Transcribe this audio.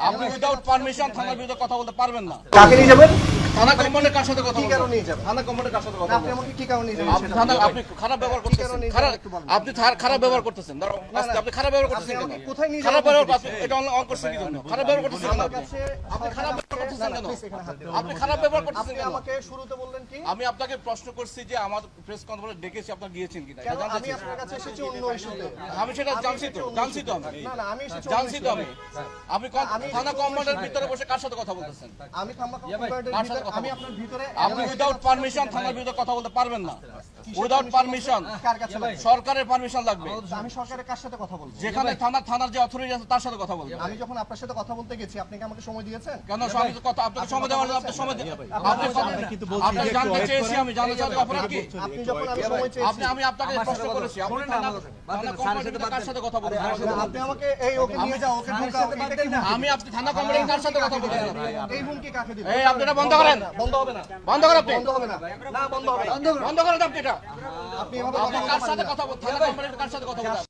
আপনি without permission থানার বিরুদ্ধে কথা বলতে পারবেন না। কাকে নিয়ে যাবেন? থানা কমান্ডের কার সাথে কথা কি বলবেন কারণে নিয়ে যাবেন? থানা কমান্ডের কার সাথে কথা আপনি আমাকে কি কারণে নিয়ে যাবেন থানা আপনি খারাপ ব্যবহার করতেছেন। খারাপ। আপনি খারাপ ব্যবহার করতেছেন। আপনি খারাপ ব্যবহার করতেছেন কেন? কোথায় নিয়ে খারাপ ব্যবহার আপনি- এটা অন করছেন কি জন্য? খারাপ ব্যবহার করতেছেন আপনি আপনি খারাপ ব্যবহার করতেছেন কেন। আপনি খারাপ ব্যবহার করতেছেন কেন? আমাকে শুরুতে বললেন কি? আমি আপনাকে প্রশ্ন করছি যে আমার প্রেস কনফারেন্স ডেকেছি আপনারা গিয়েছেন কেন? আমি আপনার কাছে এসেছি অন্য ইস্যুতে। আমি সেটা জানছি তো জানছি তো আমি। না না আমি জানছি তো আমি। আপনি আমি থানা এসেছি ভিতরে বসে কার সাথে কথা বলতেছেন? আমি থানা ভিতরে আমি আপনার ভিতরে আপনি উইদাউট পারমিশন থানার ভিতরে কথা বলতে পারবেন না। উইদাউট পারমিশন লাগবে? সরকারের পারমিশন লাগবে। আমি সরকারের কার সাথে কথা বলব? যেখানে থানা থানার যে অথরিটি আছে তার সাথে কথা বলবেন আমি যখন আপনার সাথে কথা বলতে গেছি আপনি কি আমাকে সময় দিয়েছেন? কেন? আমি কথা আপনাকে সময় দেওয়ার আপনার সময় দি- আপনি আপনি কিন্তু আপনি জানতে চেয়েছি আমি জানতে চাই অপরাধ কি? আপনি যখন আমি সময় আপনি আমি আপনাকে প্রশ্ন করেছি। আপনি কার সাথে কথা বলতেন আপনি আমাকে এই ওকে নিয়ে যাও ওকে ঢুকাও? আমি আপনি থানা কমান্ডার কার সাথে কথা বলতেন এই হুমকি কাকে দিবেন? এই আপনি এটা বন্ধ করেন। বন্ধ হবে না বন্ধ করেন আপনি বন্ধ হবে না। না বন্ধ হবে বন্ধ করেন আপনি আপনি কার সাথে কথা বলছেন কার সাথে কথা বলতেন